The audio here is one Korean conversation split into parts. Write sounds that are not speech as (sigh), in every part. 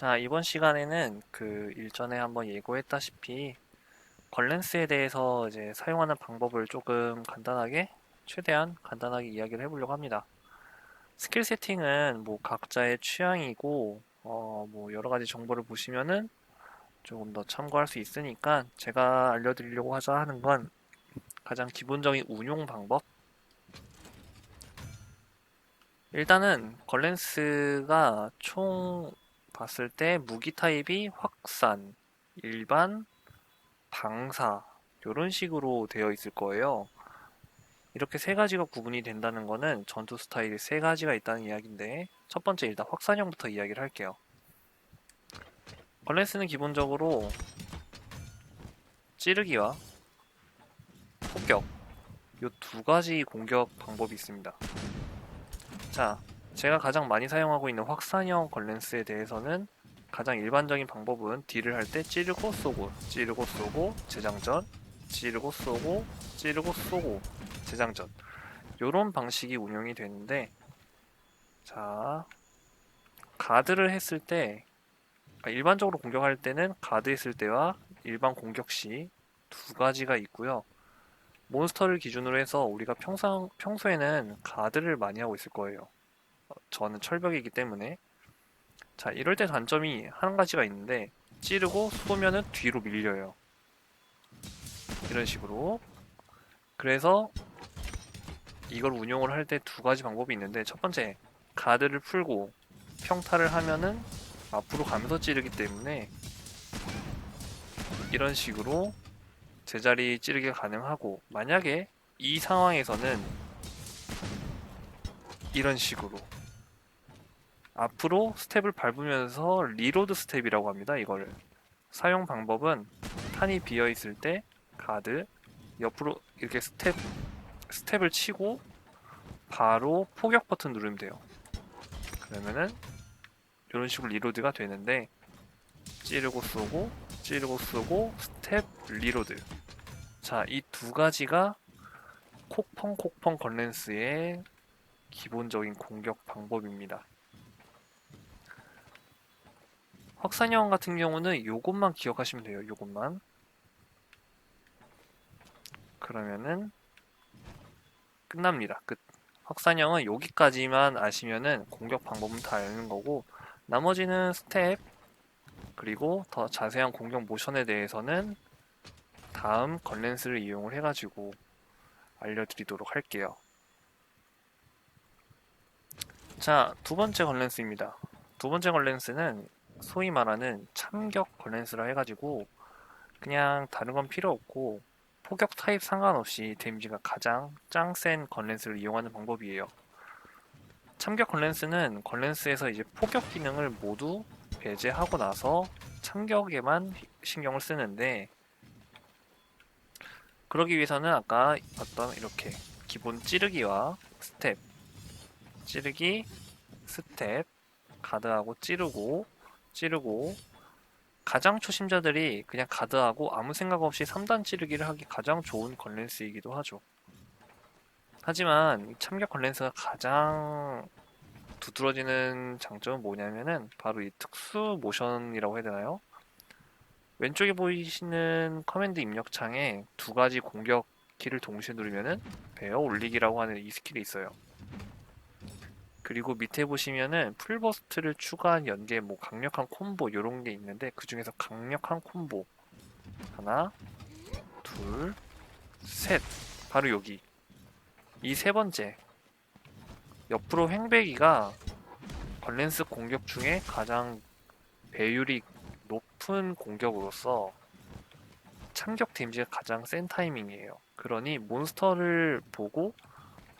자, 이번 시간에는 그 일전에 한번 예고했다시피 걸렌스에 대해서 이제 사용하는 방법을 조금 간단하게, 최대한 간단하게 이야기를 해보려고 합니다. 스킬 세팅은 뭐 각자의 취향이고, 어, 뭐 여러 가지 정보를 보시면은 조금 더 참고할 수 있으니까 제가 알려드리려고 하자 하는 건 가장 기본적인 운용 방법. 일단은 걸렌스가 총 봤을 때 무기 타입이 확산, 일반, 방사 이런 식으로 되어 있을 거예요. 이렇게 세 가지가 구분이 된다는 거는 전투 스타일이 세 가지가 있다는 이야기인데 첫 번째 일단 확산형부터 이야기를 할게요. 걸렌스는 기본적으로 찌르기와 폭격 이 두 가지 공격 방법이 있습니다. 자, 제가 가장 많이 사용하고 있는 확산형 걸렌스에 대해서는 가장 일반적인 방법은 딜을 할 때 찌르고 쏘고 찌르고 쏘고 재장전 찌르고 쏘고 찌르고 쏘고 재장전. 요런 방식이 운영이 되는데 자 가드를 했을 때 아, 일반적으로 공격할 때는 가드 했을 때와 일반 공격 시 두 가지가 있고요. 몬스터를 기준으로 해서 우리가 평상, 평소에는 가드를 많이 하고 있을 거예요. 어, 저는 철벽이기 때문에. 자 이럴 때 단점이 한 가지가 있는데 찌르고 쏘면은 뒤로 밀려요. 이런 식으로. 그래서 이걸 운용을 할 때 두 가지 방법이 있는데 첫 번째 가드를 풀고 평타를 하면은 앞으로 가면서 찌르기 때문에 이런 식으로 제자리 찌르기가 가능하고 만약에 이 상황에서는 이런 식으로 앞으로 스텝을 밟으면서 리로드 스텝이라고 합니다. 이거를 사용 방법은 탄이 비어 있을 때 가드 옆으로 이렇게 스텝 스텝을 치고 바로 포격 버튼 누르면 돼요. 그러면은 이런 식으로 리로드가 되는데 찌르고 쏘고 찌르고 쏘고 스텝 리로드 자 이 두 가지가 콕펑 콕펑 건렌스의 기본적인 공격 방법입니다. 확산형 같은 경우는 요것만 기억하시면 돼요. 요것만. 그러면은 끝납니다. 끝. 확산형은 여기까지만 아시면은 공격 방법은 다 아는 거고 나머지는 스텝 그리고 더 자세한 공격 모션에 대해서는 다음 건렌스를 이용을 해가지고 알려드리도록 할게요. 자, 두 번째 건렌스입니다. 두 번째 건렌스는 소위 말하는 참격 건렌스라 해가지고 그냥 다른 건 필요 없고 포격 타입 상관없이 데미지가 가장 짱 센 건렌스를 이용하는 방법이에요. 참격 건렌스는 건렌스에서 이제 포격 기능을 모두 배제하고 나서 참격에만 신경을 쓰는데 그러기 위해서는 아까 봤던 이렇게 기본 찌르기와 스텝 찌르기 스텝 가드하고 찌르고 찌르고 가장 초심자들이 그냥 가드하고 아무 생각 없이 3단 찌르기를 하기 가장 좋은 건렌스이기도 하죠. 하지만 참격 건렌스가 가장 두드러지는 장점은 뭐냐면은 바로 이 특수 모션이라고 해야 되나요? 왼쪽에 보이시는 커맨드 입력창에 두 가지 공격 키를 동시에 누르면은 베어 올리기라고 하는 이 스킬이 있어요. 그리고 밑에 보시면은 풀버스트를 추가한 연계 뭐 강력한 콤보 이런 게 있는데 그 중에서 강력한 콤보 하나 둘 셋. 바로 여기. 이 세 번째. 옆으로 횡배기가 걸렌스 공격 중에 가장 배율이 높은 공격으로서 참격 데미지가 가장 센 타이밍이에요. 그러니 몬스터를 보고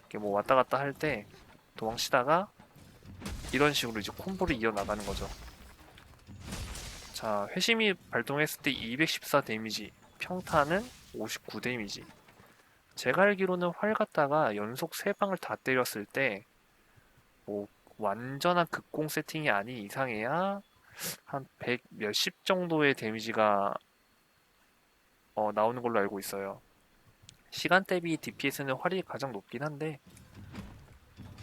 이렇게 뭐 왔다 갔다 할 때 도망치다가 이런 식으로 이제 콤보를 이어나가는 거죠. 자, 회심이 발동했을 때 214 데미지, 평타는 59 데미지. 제가 알기로는 활 갖다가 연속 3방을 다 때렸을 때, 뭐, 완전한 극공 세팅이 아닌 이상해야 한 100 몇십 정도의 데미지가 어, 나오는 걸로 알고 있어요. 시간 대비 DPS는 활이 가장 높긴 한데,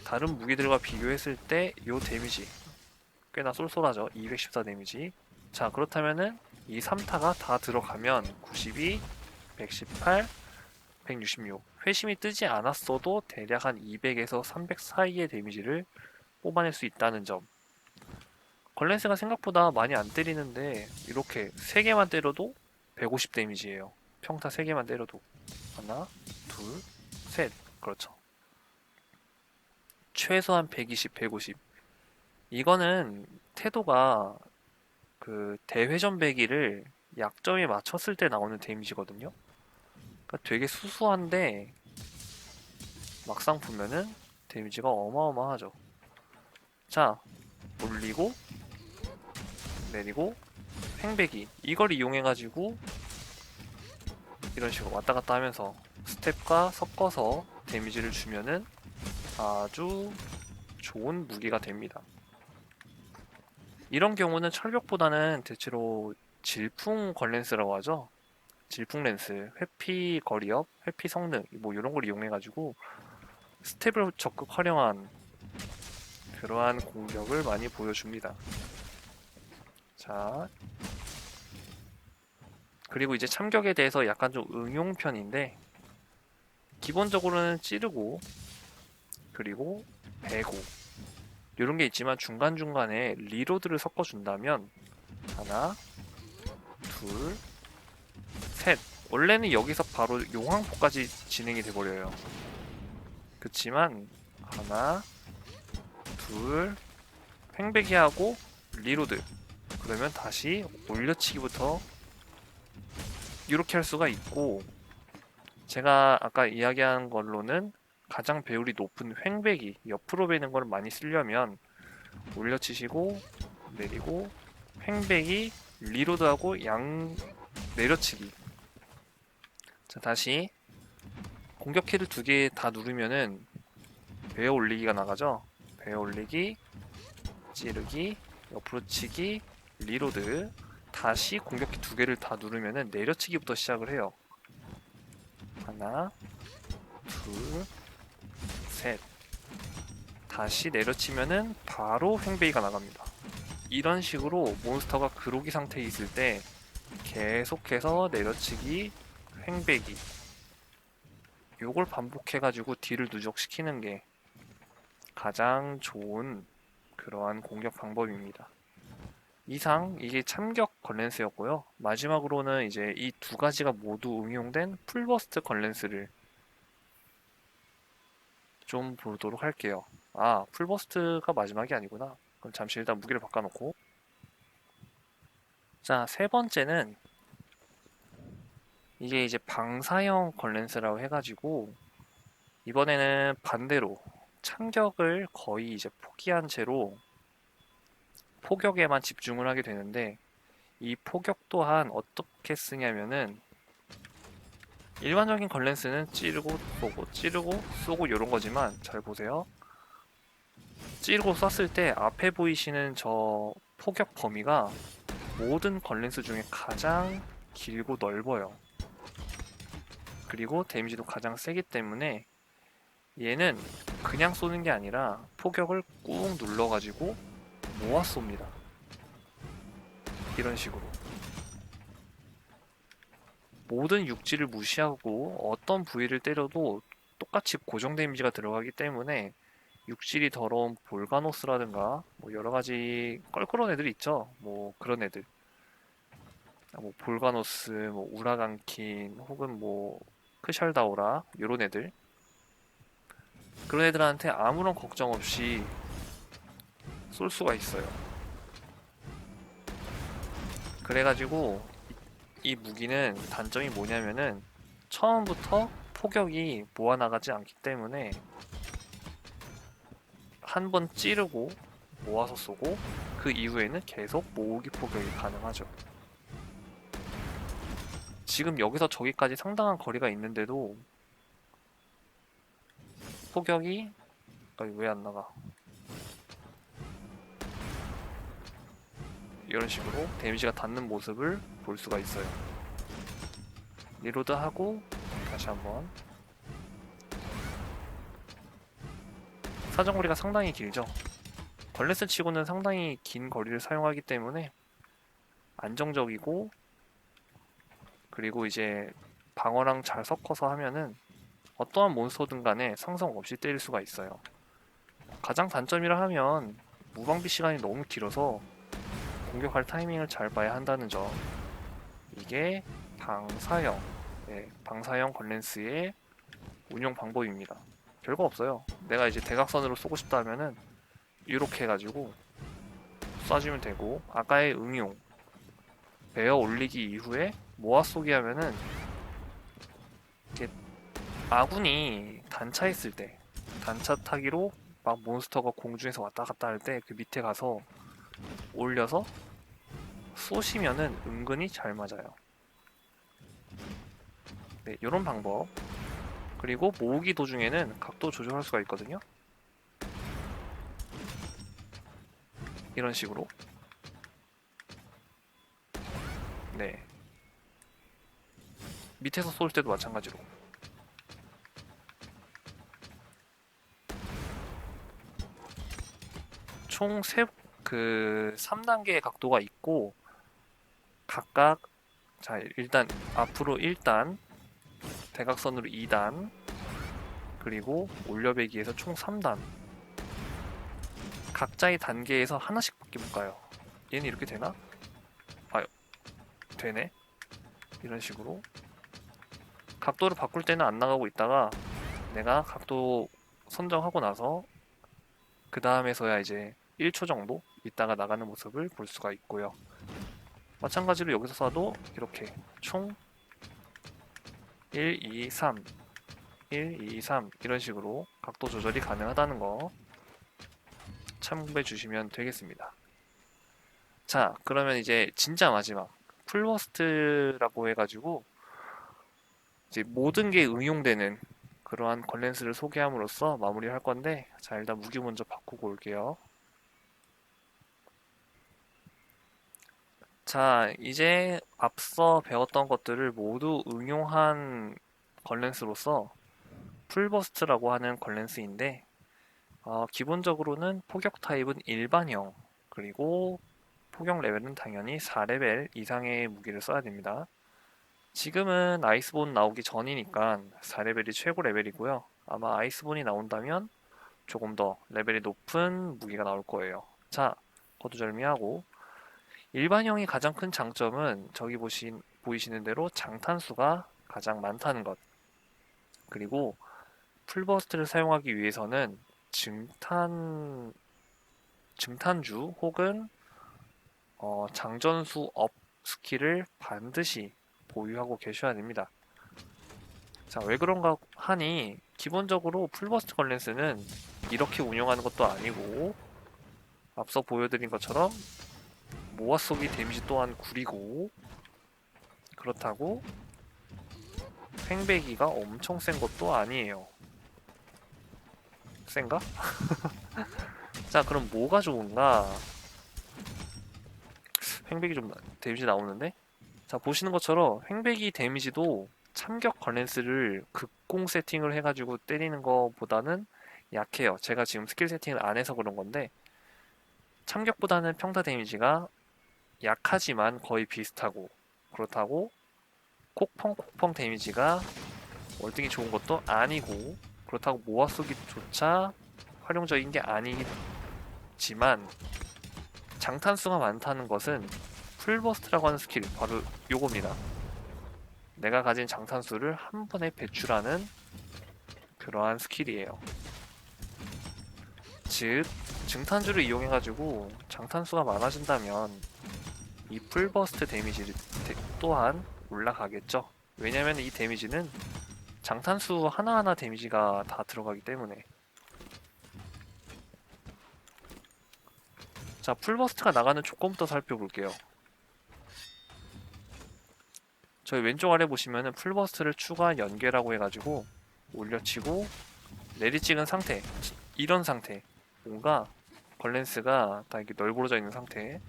다른 무기들과 비교했을 때요 데미지 꽤나 쏠쏠하죠. 214 데미지. 자, 그렇다면은 이 3타가 다 들어가면 92, 118, 166. 회심이 뜨지 않았어도 대략 한 200에서 300 사이의 데미지를 뽑아낼 수 있다는 점. 걸렌스가 생각보다 많이 안 때리는데 이렇게 3개만 때려도 150 데미지예요. 평타 3개만 때려도. 하나, 둘, 셋. 그렇죠. 최소한 120, 150. 이거는 태도가 그 대회전 배기를 약점에 맞췄을 때 나오는 데미지거든요. 그러니까 되게 수수한데 막상 보면은 데미지가 어마어마하죠. 자, 올리고 내리고 횡배기 이걸 이용해 가지고 이런 식으로 왔다 갔다 하면서 스텝과 섞어서 데미지를 주면은 아주 좋은 무기가 됩니다. 이런 경우는 철벽보다는 대체로 질풍 걸렌스라고 하죠. 질풍 렌스, 회피 거리업, 회피 성능 뭐 이런 걸 이용해 가지고 스텝을 적극 활용한 그러한 공격을 많이 보여줍니다. 자, 그리고 이제 참격에 대해서 약간 좀 응용 편인데 기본적으로는 찌르고 그리고 배고. 이런 게 있지만 중간중간에 리로드를 섞어준다면 하나 둘 셋. 원래는 여기서 바로 용왕포까지 진행이 돼버려요. 그치만 하나 둘 횡배기 하고 리로드. 그러면 다시 올려치기부터 이렇게 할 수가 있고 제가 아까 이야기한 걸로는 가장 배율이 높은 횡배기 옆으로 베는 걸 많이 쓰려면 올려치시고 내리고 횡배기 리로드하고 양 내려치기. 자 다시 공격 키를 두 개 다 누르면은 베어 올리기가 나가죠? 베어 올리기 찌르기 옆으로 치기 리로드. 다시 공격 키 두 개를 다 누르면은 내려치기부터 시작을 해요. 하나 둘 셋. 다시 내려치면은 바로 횡배기가 나갑니다. 이런 식으로 몬스터가 그로기 상태에 있을 때 계속해서 내려치기, 횡배기 요걸 반복해가지고 딜을 누적시키는 게 가장 좋은 그러한 공격 방법입니다. 이상 이게 참격 걸렌스였고요. 마지막으로는 이제 이 두 가지가 모두 응용된 풀버스트 걸렌스를 좀 보도록 할게요. 아, 풀버스트가 마지막이 아니구나. 그럼 잠시 일단 무기를 바꿔놓고. 자, 세 번째는 이게 이제 방사형 걸렌스라고 해가지고 이번에는 반대로 참격을 거의 이제 포기한 채로 포격에만 집중을 하게 되는데 이 포격 또한 어떻게 쓰냐면은 일반적인 걸렌스는 찌르고 쏘고 찌르고 쏘고 이런 거지만 잘 보세요. 찌르고 쐈을 때 앞에 보이시는 저 포격 범위가 모든 걸렌스 중에 가장 길고 넓어요. 그리고 데미지도 가장 세기 때문에 얘는 그냥 쏘는 게 아니라 포격을 꾹 눌러가지고 모아 쏩니다. 이런 식으로. 모든 육지를 무시하고 어떤 부위를 때려도 똑같이 고정 데미지가 들어가기 때문에 육질이 더러운 볼가노스라든가 뭐 여러 가지 껄끄러운 애들 있죠. 뭐 그런 애들. 뭐 볼가노스, 뭐 우라간킨 혹은 뭐 크샬다오라 이런 애들. 그런 애들한테 아무런 걱정 없이 쏠 수가 있어요. 그래가지고 이 무기는 단점이 뭐냐면은 처음부터 포격이 모아나가지 않기 때문에 한 번 찌르고 모아서 쏘고 그 이후에는 계속 모으기 포격이 가능하죠. 지금 여기서 저기까지 상당한 거리가 있는데도 포격이 왜 안 나가? 이런 식으로 데미지가 닿는 모습을 볼 수가 있어요. 리로드 하고 다시 한번 사정거리가 상당히 길죠. 걸레스 치고는 상당히 긴 거리를 사용하기 때문에 안정적이고 그리고 이제 방어랑 잘 섞어서 하면은 어떠한 몬스터든 간에 상성 없이 때릴 수가 있어요. 가장 단점이라 하면 무방비 시간이 너무 길어서 공격할 타이밍을 잘 봐야 한다는 점. 이게 방사형, 네, 방사형 걸렌스의 운용 방법입니다. 별거 없어요. 내가 이제 대각선으로 쏘고 싶다 하면은 이렇게 해가지고 쏴주면 되고 아까의 응용 베어 올리기 이후에 모아 쏘기 하면은 이게 아군이 단차 있을 때 단차 타기로 막 몬스터가 공중에서 왔다 갔다 할 때 그 밑에 가서 올려서 쏘시면은 은근히 잘 맞아요. 네, 이런 방법. 그리고 모으기 도중에는 각도 조절할 수가 있거든요. 이런 식으로. 네. 밑에서 쏠 때도 마찬가지로. 총 세, 그, 3단계의 각도가 있고, 각각, 자, 일단, 앞으로 1단, 대각선으로 2단, 그리고 올려배기에서 총 3단. 각자의 단계에서 하나씩 바뀌어 볼까요? 얘는 이렇게 되나? 아, 되네. 이런 식으로. 각도를 바꿀 때는 안 나가고 있다가 내가 각도 선정하고 나서 그 다음에서야 이제 1초 정도 있다가 나가는 모습을 볼 수가 있고요. 마찬가지로 여기서 쏴도 이렇게 총 1, 2, 3 1, 2, 3 이런 식으로 각도 조절이 가능하다는 거 참고해 주시면 되겠습니다. 자, 그러면 이제 진짜 마지막 풀버스트라고 해가지고 이제 모든 게 응용되는 그러한 걸렌스를 소개함으로써 마무리할 건데 자 일단 무기 먼저 바꾸고 올게요. 자 이제 앞서 배웠던 것들을 모두 응용한 걸렌스로서 풀버스트라고 하는 걸렌스인데 어, 기본적으로는 포격 타입은 일반형 그리고 포격 레벨은 당연히 4레벨 이상의 무기를 써야 됩니다. 지금은 아이스본 나오기 전이니까 4레벨이 최고 레벨이고요. 아마 아이스본이 나온다면 조금 더 레벨이 높은 무기가 나올 거예요. 자, 거두절미하고 일반형이 가장 큰 장점은 저기 보신, 보이시는 대로 장탄수가 가장 많다는 것. 그리고 풀버스트를 사용하기 위해서는 증탄 증탄주 혹은 어, 장전수 업 스킬을 반드시 보유하고 계셔야 됩니다. 자, 왜 그런가 하니 기본적으로 풀버스트 걸렌스는 이렇게 운영하는 것도 아니고 앞서 보여드린 것처럼 모아 쏘기 데미지 또한 구리고 그렇다고 횡배기가 엄청 센 것도 아니에요. 센가? (laughs) 자, 그럼 뭐가 좋은가? 횡배기 좀 데미지 나오는데? 자, 보시는 것처럼 횡배기 데미지도 참격 걸렌스를 극공 세팅을 해가지고 때리는 것보다는 약해요. 제가 지금 스킬 세팅을 안 해서 그런 건데 참격보다는 평타 데미지가 약하지만 거의 비슷하고 그렇다고 콕펑콕펑 데미지가 월등히 좋은 것도 아니고 그렇다고 모아쓰기조차 활용적인 게 아니지만 장탄수가 많다는 것은 풀버스트라고 하는 스킬 바로 요겁니다. 내가 가진 장탄수를 한 번에 배출하는 그러한 스킬이에요. 즉 증탄주를 이용해가지고 장탄수가 많아진다면 이 풀버스트 데미지 또한 올라가겠죠. 왜냐면 이 데미지는 장탄수 하나하나 데미지가 다 들어가기 때문에 자 풀버스트가 나가는 조건부터 살펴볼게요. 저희 왼쪽 아래 보시면은 풀버스트를 추가 연계라고 해가지고 올려치고 내리 찍은 상태 이런 상태 뭔가 걸렌스가 다 이렇게 널브러져 있는 상태.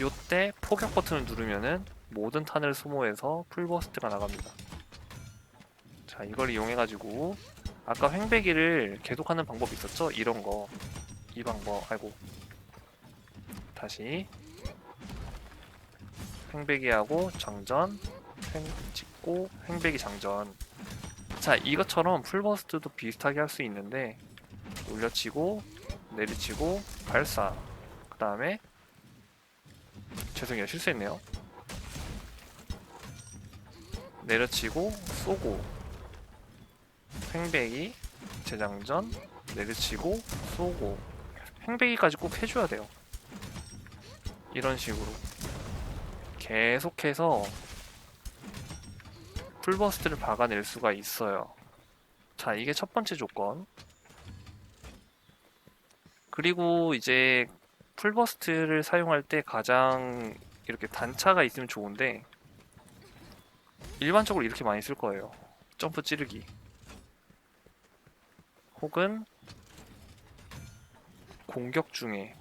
요때 포격 버튼을 누르면은 모든 탄을 소모해서 풀버스트가 나갑니다. 자 이걸 이용해 가지고 아까 횡배기를 계속하는 방법이 있었죠? 이런 거. 이 방법. 아이고. 다시. 횡배기하고 장전 횡 찍고 횡배기 장전. 자 이것처럼 풀버스트도 비슷하게 할 수 있는데 올려치고 내리치고 발사. 그 다음에 죄송해요 실수했네요. 내려치고 쏘고. 횡배기 재장전 내리치고 쏘고. 횡배기까지 꼭 해줘야 돼요. 이런 식으로. 계속해서 풀버스트를 박아낼 수가 있어요. 자 이게 첫 번째 조건 그리고 이제 풀버스트를 사용할 때 가장 이렇게 단차가 있으면 좋은데 일반적으로 이렇게 많이 쓸 거예요 점프 찌르기 혹은 공격 중에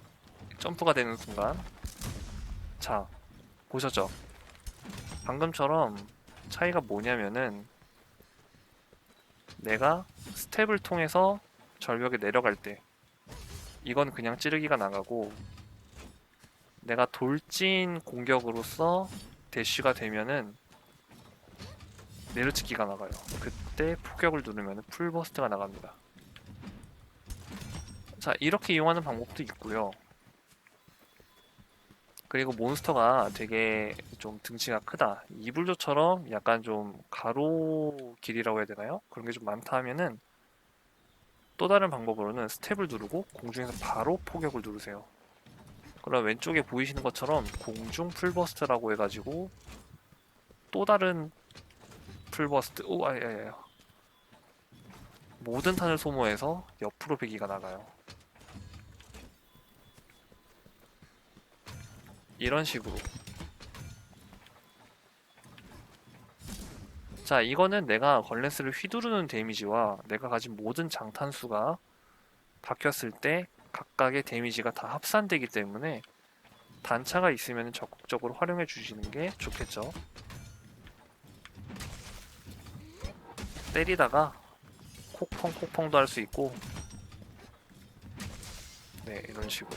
점프가 되는 순간 자 보셨죠? 방금처럼 차이가 뭐냐면은 내가 스텝을 통해서 절벽에 내려갈 때 이건 그냥 찌르기가 나가고 내가 돌진 공격으로서 대쉬가 되면은 내려치기가 나가요. 그때 폭격을 누르면 풀버스트가 나갑니다. 자, 이렇게 이용하는 방법도 있고요. 그리고 몬스터가 되게 좀 등치가 크다. 이불조처럼 약간 좀 가로 길이라고 해야 되나요? 그런 게 좀 많다 하면은 또 다른 방법으로는 스텝을 누르고 공중에서 바로 폭격을 누르세요. 그럼 왼쪽에 보이시는 것처럼 공중 풀버스트라고 해가지고 또 다른 풀버스트, 오, 아야야야. 모든 탄을 소모해서 옆으로 배기가 나가요. 이런 식으로. 자, 이거는 내가 걸렌스를 휘두르는 데미지와 내가 가진 모든 장탄수가 박혔을 때 각각의 데미지가 다 합산되기 때문에 단차가 있으면 적극적으로 활용해 주시는 게 좋겠죠. 때리다가 콕펑 콕펑도 할 수 있고 네 이런 식으로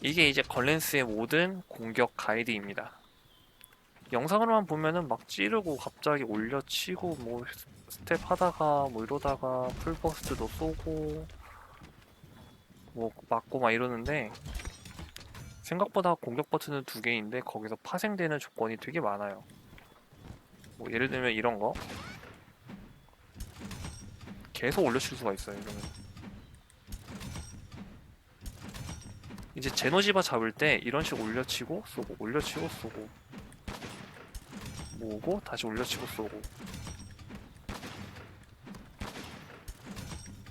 이게 이제 걸렌스의 모든 공격 가이드입니다. 영상으로만 보면은 막 찌르고 갑자기 올려치고 뭐 스텝 하다가 뭐 이러다가 풀버스트도 쏘고 뭐 맞고 막 이러는데 생각보다 공격 버튼은 두 개인데 거기서 파생되는 조건이 되게 많아요. 뭐 예를 들면 이런 거 계속 올려칠 수가 있어요. 이러면 이제 제노지바 잡을 때 이런 식으로 올려치고 쏘고 올려치고 쏘고 모으고 다시 올려치고 쏘고.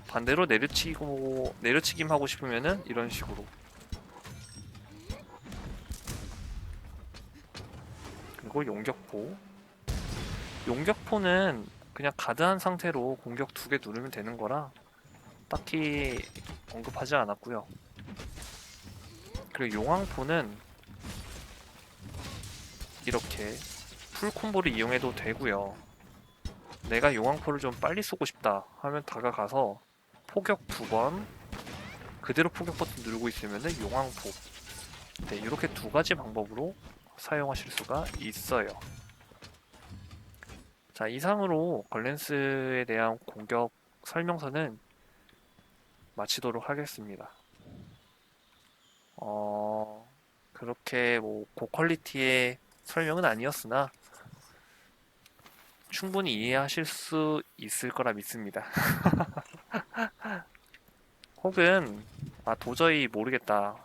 반대로 내려치고 내려치김 하고 싶으면은 이런 식으로. 그리고 용격포. 용격포는 그냥 가드한 상태로 공격 두 개 누르면 되는 거라 딱히 언급하지 않았고요. 그리고 용왕포는 이렇게 풀 콤보를 이용해도 되고요. 내가 용왕포를 좀 빨리 쏘고 싶다 하면 다가가서 포격 두 번 그대로 포격 버튼 누르고 있으면 용왕포. 네, 이렇게 두 가지 방법으로 사용하실 수가 있어요. 자 이상으로 걸렌스에 대한 공격 설명서는 마치도록 하겠습니다. 어 그렇게 뭐 고퀄리티의 설명은 아니었으나 충분히 이해하실 수 있을 거라 믿습니다. (laughs) 혹은 아 도저히 모르겠다.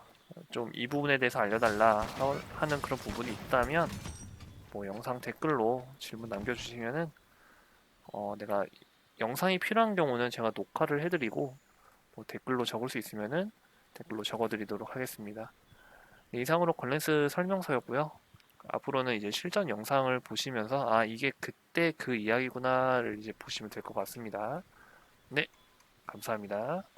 좀 이 부분에 대해서 알려달라 하- 하는 그런 부분이 있다면 뭐 영상 댓글로 질문 남겨주시면은 어 내가 영상이 필요한 경우는 제가 녹화를 해드리고 뭐 댓글로 적을 수 있으면은 댓글로 적어드리도록 하겠습니다. 네, 이상으로 걸렌스 설명서였고요. 앞으로는 이제 실전 영상을 보시면서 아 이게 그때 그 이야기구나를 이제 보시면 될 것 같습니다. 네, 감사합니다.